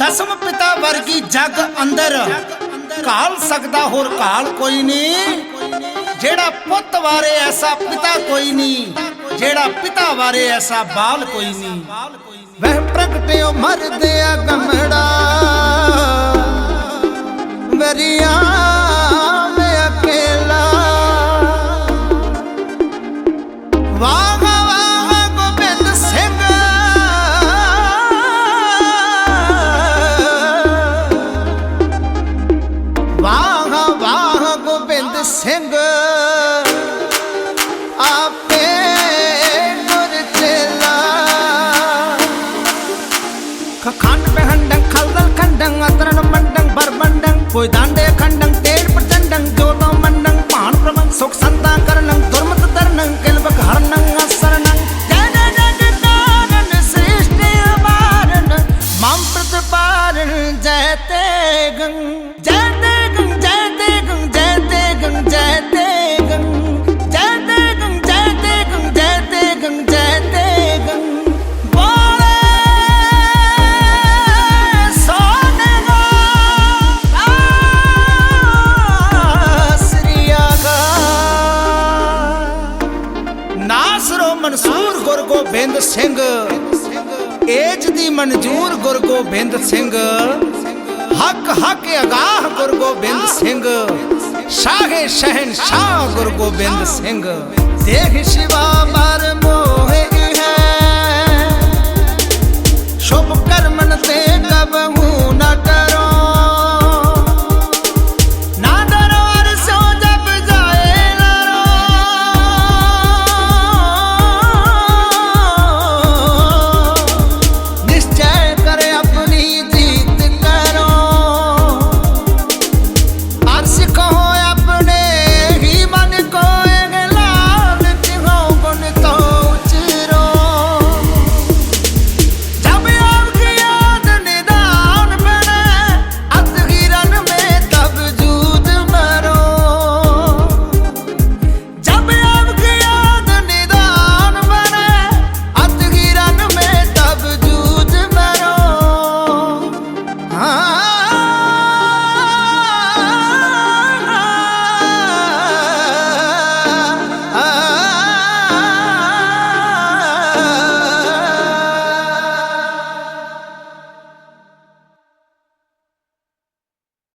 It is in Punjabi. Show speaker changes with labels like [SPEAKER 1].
[SPEAKER 1] ਦਸਮ ਪਿਤਾ ਵਰਗੀ ਜਗ ਅੰਦਰ ਕਾਲ ਸਕਦਾ ਹੋਰ ਕਾਲ ਕੋਈ ਨਹੀਂ। ਜਿਹੜਾ ਪੁੱਤ ਵਾਰੇ ਐਸਾ ਪਿਤਾ ਕੋਈ ਨਹੀਂ, ਜਿਹੜਾ ਪਿਤਾ ਵਾਰੇ ਐਸਾ ਬਾਲ ਕੋਈ ਨਹੀਂ। ਵਹਿ ਪ੍ਰਗਟਿਓ ਮਰਦੇ ਆ ਗਮੜਾ কই দান্ডে ਨਾਸਰੋ ਮਨਸੂਰ ਗੁਰ ਗੋਬਿੰਦ ਸਿੰਘ। ਏਜ ਦੀ ਮਨਜੂਰ ਗੁਰ ਗੋਬਿੰਦ ਸਿੰਘ। ਹੱਕ ਹੱਕ ਅਗਾਹ ਗੁਰ ਗੋਬਿੰਦ ਸਿੰਘ। ਸ਼ਾਹੇ ਸ਼ਹਿਨ ਸ਼ਾਹ ਗੁਰ ਗੋਬਿੰਦ ਸਿੰਘ। ਦੇਖ ਸ਼ਿਵਾ ਮਰ